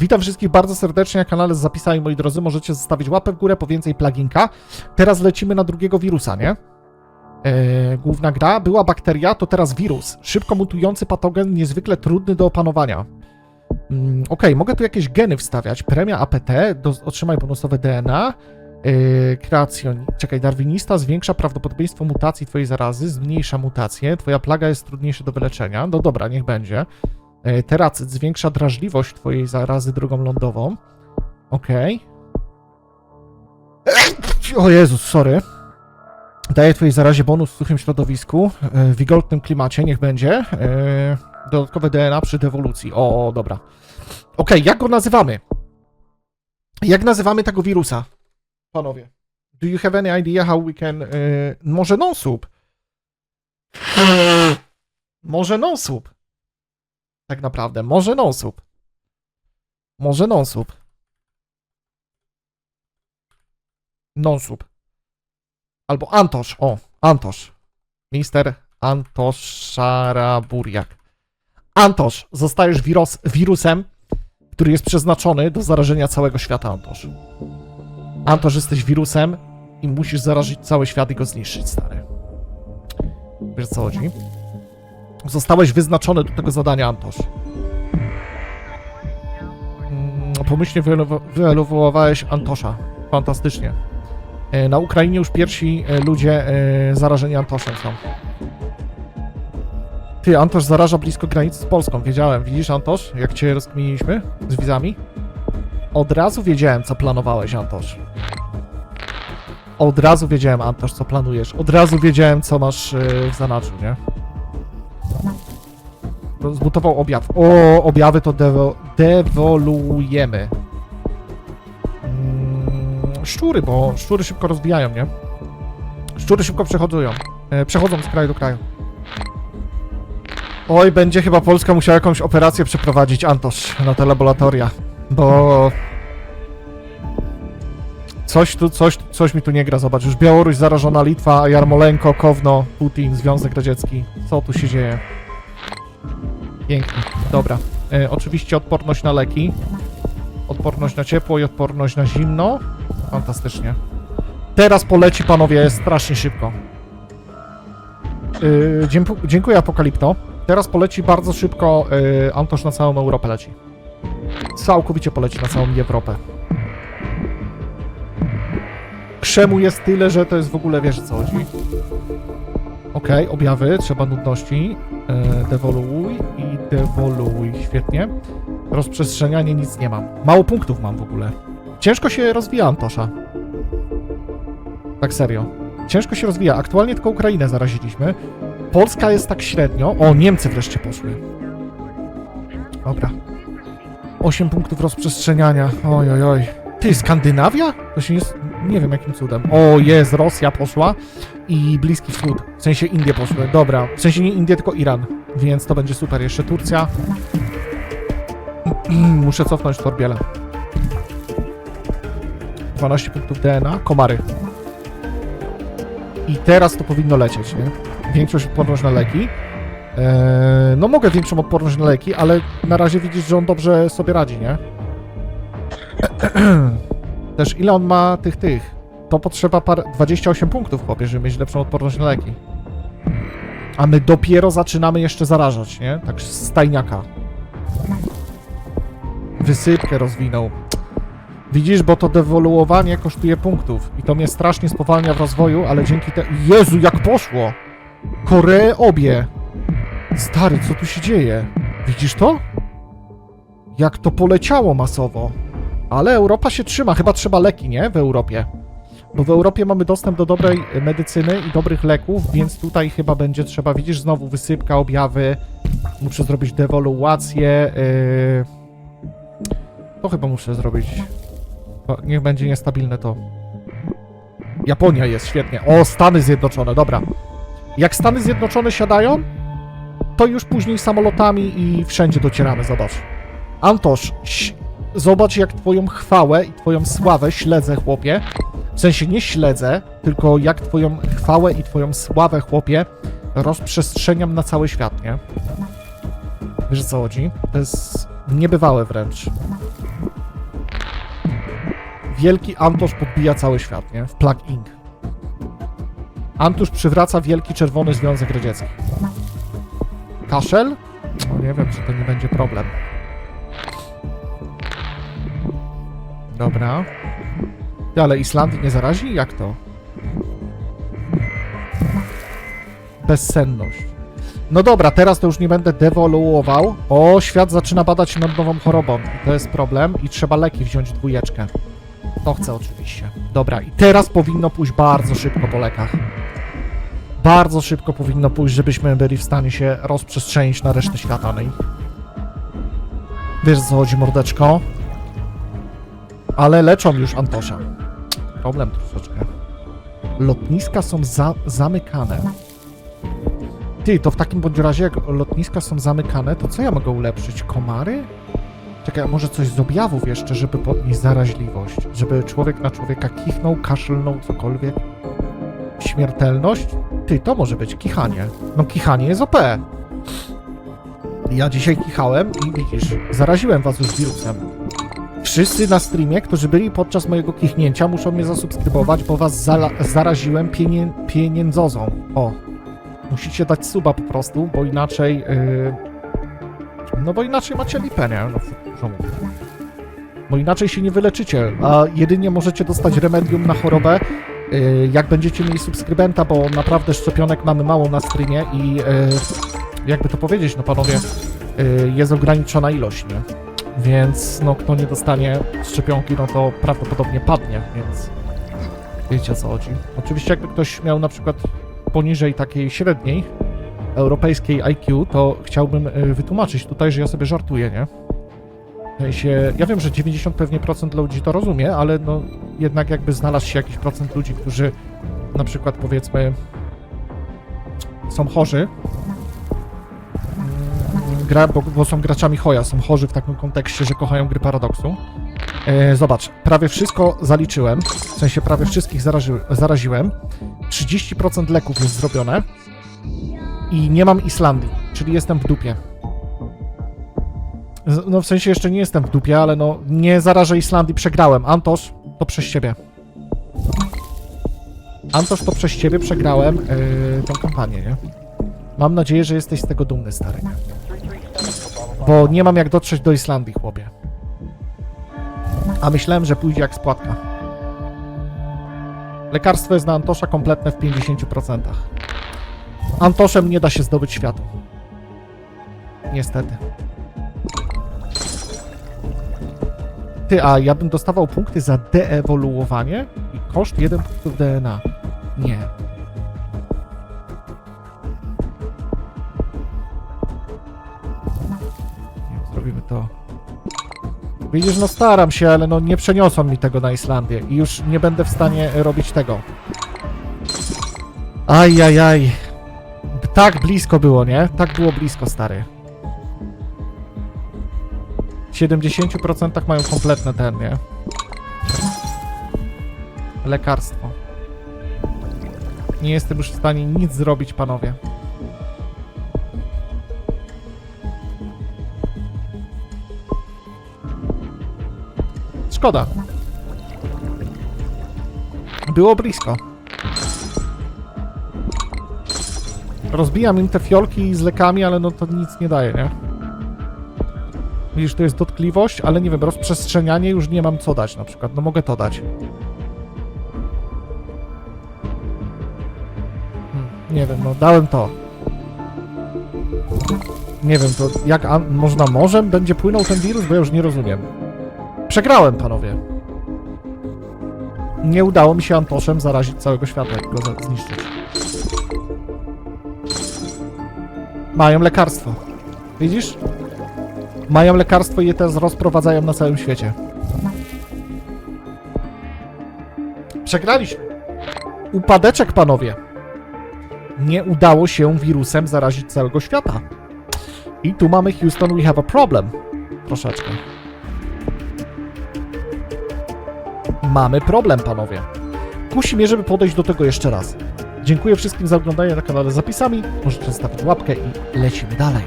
Witam wszystkich bardzo serdecznie na kanale z moi drodzy. Możecie zostawić łapę w górę po więcej pluginka. Teraz lecimy na drugiego wirusa, nie? Eee, główna gra była bakteria, to teraz wirus. Szybko mutujący patogen, niezwykle trudny do opanowania. Mm, Okej, mogę tu jakieś geny wstawiać. Premia APT, do, otrzymaj bonusowe DNA. Yy, kreacjon... Czekaj, darwinista zwiększa prawdopodobieństwo mutacji twojej zarazy, zmniejsza mutację, twoja plaga jest trudniejsza do wyleczenia. No dobra, niech będzie. Yy, teracyt zwiększa drażliwość twojej zarazy drogą lądową. Okej. O Jezus, sorry. Daje twojej zarazie bonus w suchym środowisku, yy, w wilgotnym klimacie, niech będzie. Yy, dodatkowe DNA przy dewolucji. O, dobra. Okej, jak go nazywamy? Jak nazywamy tego wirusa? Panowie. Do you have any idea how we can... Może non-soup? Może non-soup? Tak naprawdę, może non-soup. Może non-soup. Non-soup. Albo Antosz, o, Antosz. Mister Antosz Szaraburiak. Antosz, zostajesz wirus, wirusem, który jest przeznaczony do zarażenia całego świata, Antosz. Antosz, jesteś wirusem i musisz zarazić cały świat i go zniszczyć, stary. Wiesz co chodzi? Zostałeś wyznaczony do tego zadania, Antosz. Mm, Pomyślnie wyelowowałeś Antosza. Fantastycznie. E, Na Ukrainie już pierwsi e, ludzie e, zarażeni Antoszem są. Ty, Antosz zaraża blisko granicy z Polską, wiedziałem. Widzisz, Antosz, jak cię rozkminiliśmy z wizami? Od razu wiedziałem, co planowałeś, Antosz. Od razu wiedziałem, Antosz, co planujesz. Od razu wiedziałem, co masz w zanadrzu, nie? To Zbutował objaw. O, objawy to dewo dewoluujemy. Mm, szczury, bo szczury szybko rozwijają, nie? Szczury szybko przechodzą. E, przechodzą z kraju do kraju. Oj, będzie chyba Polska musiała jakąś operację przeprowadzić, Antosz, na te laboratoria. Bo Coś tu, coś, coś mi tu nie gra, zobacz. Już Białoruś zarażona, Litwa, Jarmolenko, Kowno, Putin, Związek Radziecki. Co tu się dzieje? Pięknie, dobra. E, oczywiście odporność na leki. Odporność na ciepło i odporność na zimno. Fantastycznie. Teraz poleci, panowie, strasznie szybko. E, dziękuję, dziękuję, Apokalipto. Teraz poleci bardzo szybko. E, Antosz na całą Europę leci. Całkowicie poleci na całą Europę. Krzemu jest tyle, że to jest w ogóle, wiesz co chodzi. Okej, objawy, trzeba nudności. E, dewoluuj i dewoluuj, świetnie. Rozprzestrzenianie nic nie mam. Mało punktów mam w ogóle. Ciężko się rozwija Antosza. Tak serio. Ciężko się rozwija. Aktualnie tylko Ukrainę zaraziliśmy. Polska jest tak średnio. O, Niemcy wreszcie poszły. Dobra. 8 punktów rozprzestrzeniania. Oj, oj, oj. Ty, Skandynawia? To się s- Nie wiem jakim cudem. O, jest, Rosja poszła i Bliski Wschód. W sensie Indie poszły. Dobra. W sensie nie Indie, tylko Iran. Więc to będzie super. Jeszcze Turcja. Muszę cofnąć Torbiele. 12 punktów DNA. Komary. I teraz to powinno lecieć, nie? Większość odporność na leki. Eee, no mogę większą odporność na leki, ale na razie widzisz, że on dobrze sobie radzi, nie? Też ile on ma tych, tych? To potrzeba par... 28 punktów, chłopie, żeby mieć lepszą odporność na leki. A my dopiero zaczynamy jeszcze zarażać, nie? Tak z stajniaka. Wysypkę rozwinął. Widzisz, bo to dewoluowanie kosztuje punktów i to mnie strasznie spowalnia w rozwoju, ale dzięki te... Jezu, jak poszło! Koreę obie! Stary, co tu się dzieje? Widzisz to? Jak to poleciało masowo. Ale Europa się trzyma, chyba trzeba leki, nie? W Europie. Bo w Europie mamy dostęp do dobrej medycyny i dobrych leków, więc tutaj chyba będzie trzeba, widzisz, znowu wysypka, objawy. Muszę zrobić dewoluację. Yy... To chyba muszę zrobić. To niech będzie niestabilne to. Japonia jest, świetnie. O, Stany Zjednoczone, dobra. Jak Stany Zjednoczone siadają, to już później samolotami i wszędzie docieramy, zobacz. Antosz, zobacz jak twoją chwałę i twoją sławę śledzę, chłopie. W sensie nie śledzę, tylko jak twoją chwałę i twoją sławę, chłopie, rozprzestrzeniam na cały świat, nie? Wiesz o co chodzi? To jest Niebywałe wręcz. Wielki Antosz podbija cały świat, nie? W Plague Inc. Antusz przywraca Wielki Czerwony Związek Radziecki. Kaszel? No nie wiem, czy to nie będzie problem. Dobra. Ale Islandii nie zarazi? Jak to? Bezsenność. No dobra, teraz to już nie będę dewoluował. O, świat zaczyna badać nad nową chorobą. To jest problem i trzeba leki wziąć dwójeczkę. To chcę oczywiście. Dobra, i teraz powinno pójść bardzo szybko po lekach. Bardzo szybko powinno pójść, żebyśmy byli w stanie się rozprzestrzenić na resztę świata. No. Wiesz co chodzi, mordeczko? Ale leczą już Antosza. Problem troszeczkę. Lotniska są za zamykane. Ty, to w takim bądź razie, jak lotniska są zamykane, to co ja mogę ulepszyć? Komary? Czekaj, może coś z objawów jeszcze, żeby podnieść zaraźliwość? Żeby człowiek na człowieka kichnął, kaszlnął, cokolwiek? Śmiertelność? Ty, to może być kichanie. No kichanie jest OP. Ja dzisiaj kichałem i widzisz, zaraziłem was już wirusem. Wszyscy na streamie, którzy byli podczas mojego kichnięcia, muszą mnie zasubskrybować, bo was zaraziłem pienie- pieniędzozą. O, musicie dać suba po prostu, bo inaczej... Yy... No bo inaczej macie lipę, nie? No. Bo inaczej się nie wyleczycie, a jedynie możecie dostać remedium na chorobę, yy, jak będziecie mieli subskrybenta, bo naprawdę szczepionek mamy mało na streamie i yy, jakby to powiedzieć, no panowie, yy, jest ograniczona ilość, nie? Więc no kto nie dostanie szczepionki, no to prawdopodobnie padnie, więc wiecie o co chodzi. Oczywiście jakby ktoś miał na przykład poniżej takiej średniej europejskiej IQ, to chciałbym y, wytłumaczyć tutaj, że ja sobie żartuję, nie? Ja wiem, że 90 pewnie procent ludzi to rozumie, ale no jednak jakby znalazł się jakiś procent ludzi, którzy na przykład powiedzmy są chorzy, gra, bo, bo są graczami choja, są chorzy w takim kontekście, że kochają gry paradoksu. E, zobacz, prawie wszystko zaliczyłem, w sensie prawie wszystkich zaraży, zaraziłem. 30% leków jest zrobione i nie mam Islandii, czyli jestem w dupie. No w sensie jeszcze nie jestem w dupie, ale no nie zarażę Islandii, przegrałem. Antosz, to przez ciebie. Antosz, to przez ciebie przegrałem yy, tą kampanię, nie? Mam nadzieję, że jesteś z tego dumny, stary. Bo nie mam jak dotrzeć do Islandii, chłopie. A myślałem, że pójdzie jak spłatka. Lekarstwo jest na Antosza kompletne w 50%. Antoszem nie da się zdobyć światu. Niestety. Ty, a ja bym dostawał punkty za deewoluowanie i koszt 1 punktów DNA. Nie, Widzisz, no staram się, ale no nie przeniosą mi tego na Islandię i już nie będę w stanie robić tego. Ajajaj. Tak blisko było, nie? Tak było blisko, stary. W 70% mają kompletne ten, nie? Lekarstwo. Nie jestem już w stanie nic zrobić, panowie. Szkoda. Było blisko. Rozbijam im te fiolki z lekami, ale no to nic nie daje, nie? Widzisz, to jest dotkliwość, ale nie wiem, rozprzestrzenianie już nie mam co dać na przykład. No mogę to dać. Hmm, nie wiem, no dałem to. Nie wiem, to jak można morzem będzie płynął ten wirus, bo ja już nie rozumiem. Przegrałem, panowie. Nie udało mi się Antoszem zarazić całego świata, jak go zniszczyć. Mają lekarstwo. Widzisz? Mają lekarstwo i je teraz rozprowadzają na całym świecie. Przegraliśmy. Upadeczek, panowie. Nie udało się wirusem zarazić całego świata. I tu mamy Houston, we have a problem. Troszeczkę. Mamy problem, panowie. Kusi mnie, żeby podejść do tego jeszcze raz. Dziękuję wszystkim za oglądanie na kanale z zapisami. Możecie zostawić łapkę i lecimy dalej.